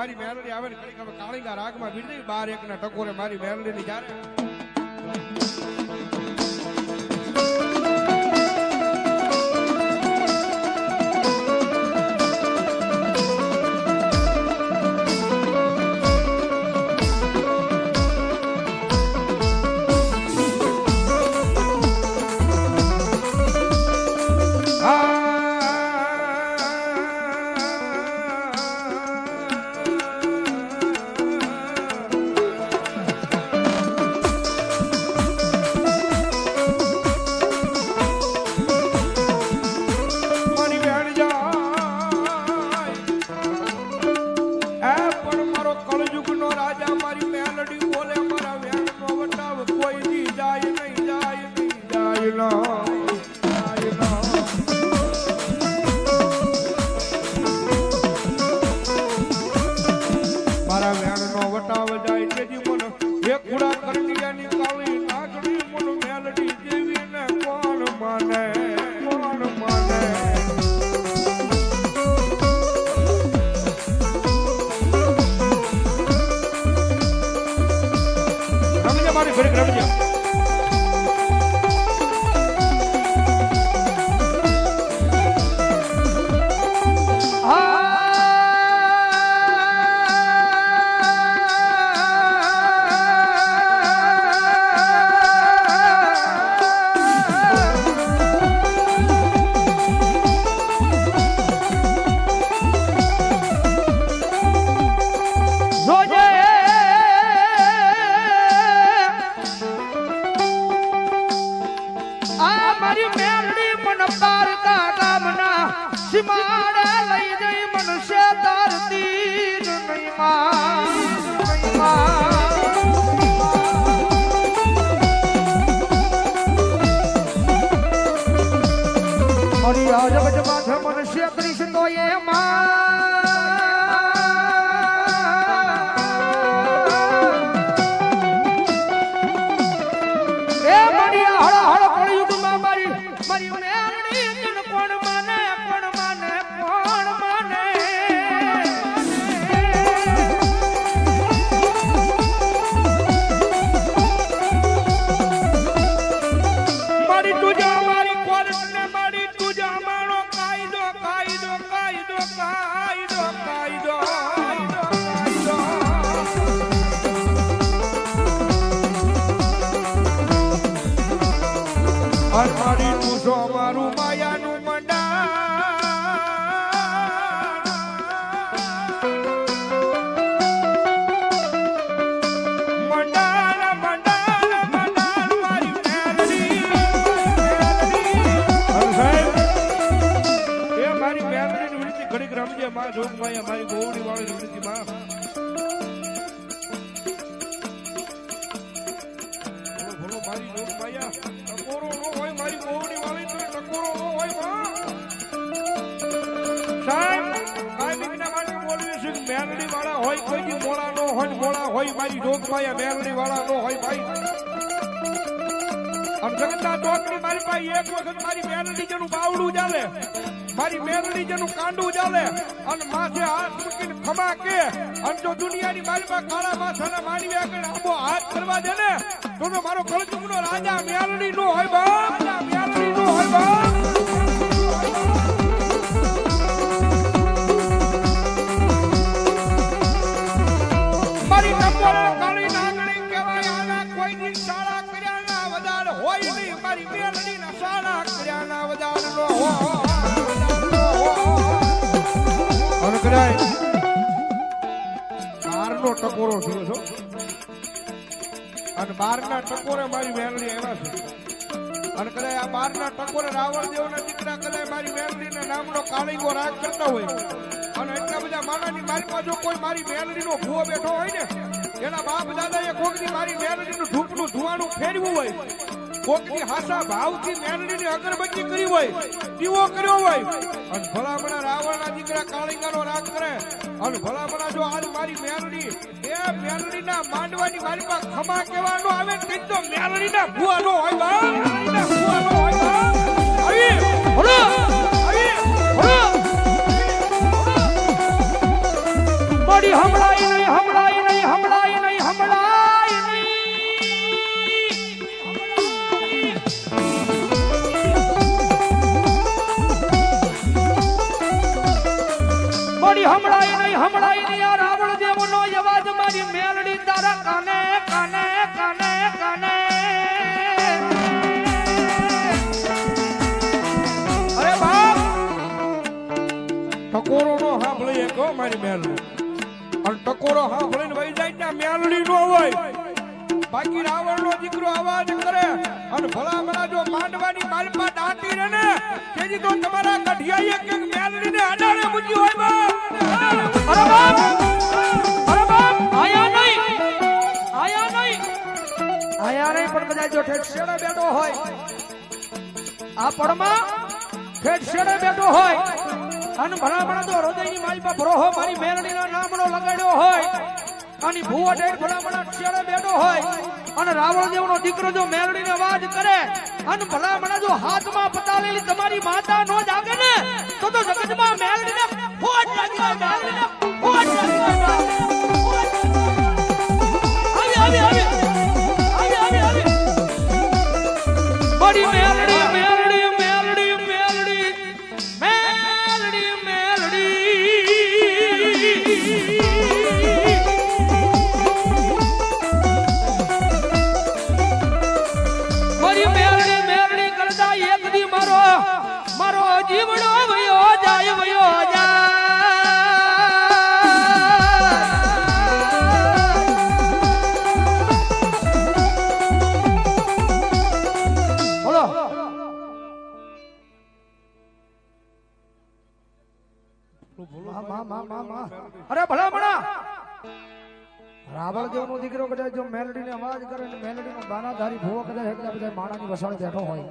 મારી મેલડી આવે ને ઘડીક કાળીંગા રાગમાં બીજી બાર એકના ટકોરે મારી મેલડીની જ્યારે નહીં જાય ના મારા વટાવ જાય એ કુડા કરડિયાની કાળી મારી ફરી રમજે. মার મારી તુજા મારી મારી ટકોરો નો હોય મારી ટકોરો નો હોયમાં સાહેબ હોય કોઈ દી મોળા નો હોય વાળા નો હોય ભાઈ આમ જગતના ચોકની મારી પાસે એક વખત મારી મેલડી જેનું બાવડું ચાલે. મારી મેલડી જેનું કાંડું ચાલે અને માથે હાથ મૂકીને ખમા કે, અને જો દુનિયાની પાસે કાળા માથાના માનવી આગળ આંબો હાથ કરવા દે ને, તો મારો કળજુગનો રાજા મેલડી નો હોય બા રાજા મેલડી નો હોય બા મારી ટકોરા બારનો ટકોરો થયો છો. અને બારના ટકોરે મારી વેલણી એવા છે. અને કદાચ આ બારના ટકોરે રાવણ દેવના દીકરા કદાચ મારી મેલડીના નામનો કાળીગો રાગ કરતા હોય. અને એટલા બધા માનાની મારી પાસે કોઈ મારી મેલડીનો ભૂવો બેઠો હોય ને, એના બાપ દાદાએ કોકની મારી મેલડીનું ધૂપનું ધુવાનું ફેરવું હોય કોકની હાસા ભાવથી મેલડીની અગરબત્તી કરી હોય, દીવો કર્યો હોય, અને ભલામણા રાવણના દીકરા કાળિંગાનો રાગ કરે, અને ભલામણા જો આજ મારી મેલડી એ મેલડીના માંડવાની પાસે ખમા કહેવાનો આવે કંઈક તો મેલડીના ભૂવાનો હોય બા. ભૂવાનો હોય બા. આવી હળો આવી હળો મોડી મોડી હમણાય નહીં હમણાય નહીં, આ રાવણ દેવનો અવાજ મારી મેલડી તારા કાને કાને કાને કાને. અરે બાપ! ટકોરો નો સાંભળી એક મારી મેલડી. અને ટકોરો સાંભળીને વહી જાય ત્યાં મેલડી નો હોય. બાકી રાવણ નો દીકરો અવાજ કરે. અને ભલા ભલા જો માંડવાની માલપા દાટી રહે ને તેથી તો તમારા ગઢિયાએ કે મેલડી ને અડાડે મૂકી હોય બા. અરે બાપ! અરે બાપ! આયા નહીં! આયા નહીં! આયા નહીં પણ બધા જો ઠેઠેડે બેઠો હોય. આ પડમાં ઠેઠેડે બેઠો હોય. અને ભલામણા તો હૃદયની મારી ભરોહો મારી મેરડીના નામનો લગાડ્યો હોય અને ભૂવો ઠેઠ ભલામણ શેડે બેઠો હોય. અને રાવણ દેવનો દીકરો જો મેરડીને વાજ કરે, અને ભલામણ જો હાથમાં પતાલેલી તમારી માતા નો જ આવે ને અરે ભલા મણા રાવણ દેવ નો દીકરો કદાચ જો મેલડી ને અવાજ કરે ને મેલડી નો બાનાધારી ભૂવો કદાચ એકલા બધા માણાની વસાણે બેઠો હોય.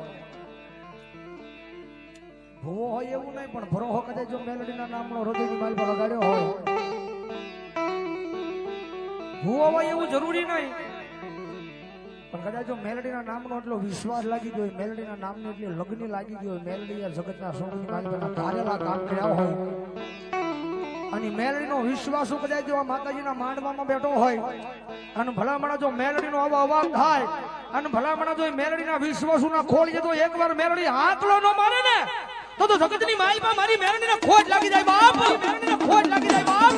ભૂવો હોય એવું નહીં પણ ભરોહો કદાચ જો મેલડી ના નામનો હૃદયની માલ પર લગાડ્યો હોય. ભૂવો હોય એવું જરૂરી નહીં. પણ કદાચ જો મેલડીના નામનો એટલો વિશ્વાસ લાગી ગયો મેલડીના નામની એટલી લગ્ન લાગી ગયો મેલડી જગતના સોની ધારેલા કામ કર્યા હોય. અને મેલડીનો વિશ્વાસ ઉપજાય જેવા માતાજીના માંડવામાં બેઠો હોય અને ભલામણા જો મેલડીનો આવો અવાજ થાય અને ભલામણા જો મેલડીના વિશ્વાસુના ખોલીએ તો એકવાર મેલડી આંકલો ન મારે ને તો તો જગતની માલમાં મારી મેલડીને ખોજ લાગી જાય બાપ મેલડીને ખોજ લાગી જાય બાપ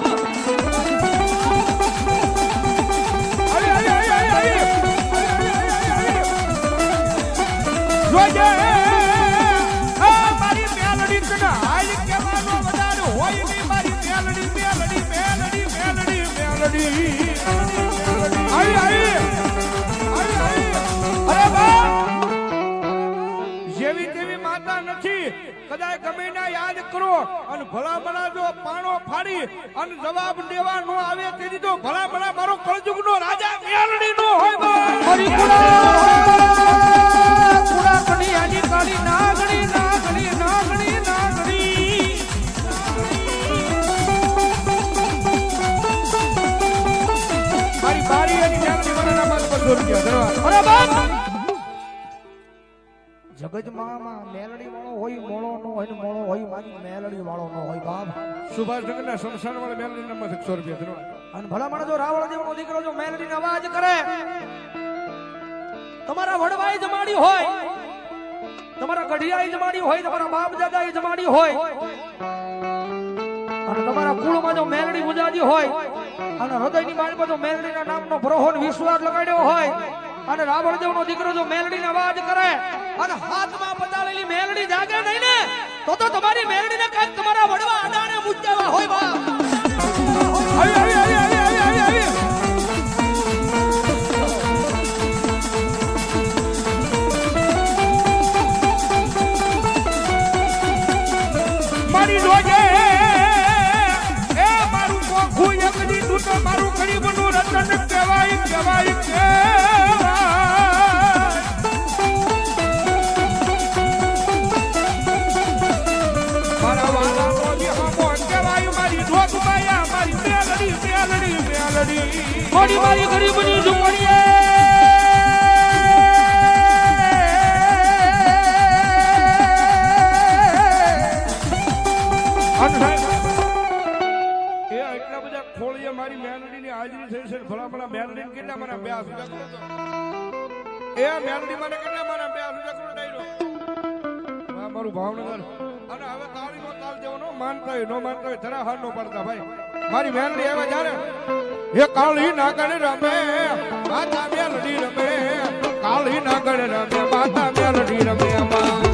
આવી કદાચ ગમે ના યાદ કરો અને ભલા ભલા જો પાણો ફાડી અને જવાબ દેવા નો આવે તેથી તો ભલા ભલા મારો કળજુગ નો રાજા મેલડી નો હોય હરી કુડા કુડા કણી આની કાળી નાગણી નાગણી નાગણી નાગણી. મારી બારી અને મેલડી વરાના માલ પર ધરવા અરે બાપ જગતમાં માં મેલડી વાળો હોય મોળો નો હોય મોળો હોય મારી મેલડી વાળો નો હોય બાપ. સુભાષનગરના શમશાન વાળા મેલડી નંબર સો રૂપિયા ધરો. અને ભલામણ જો રાવણ દેવનો દીકરો જો મેલડીનો અવાજ કરે તમારા વડવાઈ જમાડી હોય તમારા ગઢિયાઈ જમાડી હોય તમારા બાપ દાદા જમાડી હોય અને તમારા કુળમાં જો મેલડી ગુજાજી હોય અને હૃદયની માલમાં જો મેલડીના નામનો ભરોહો ને વિશ્વાસ લગાડ્યો હોય અને રાવણ દેવનો દીકરો જો મેલડીનો અવાજ કરે અને હાથમાં પતાળેલી મેલડી જાગે નહીં ને, તો તો તમારી મેલડીને કાંઈક તમારા વડવા અડાને મુદ્દાવા હોય બા. આવી આવી આવી આવી આવી આવી આવી મારી કોખું એક રતન કહેવાય કહેવાય થોડી મારી ગરીબની ઝુંપડીએ. મારી મેલડીની હાજરી થઈ છે. ભલામણા મેલડી કેટલા મને બે એ મેલડી મને મને બે મારું ભાવનગર. અને હવે તાળી નો તાલ જેવો નો માનતા હોય, નો માનતા હોય, જરા હાર નો પડતા, ભાઈ. મારી મેલડી આવે જ્યારે હે કાળી નાગણ રમે માતા મેલડી રમે કાળી નાગણ રમે માતા મેલડી રમે માં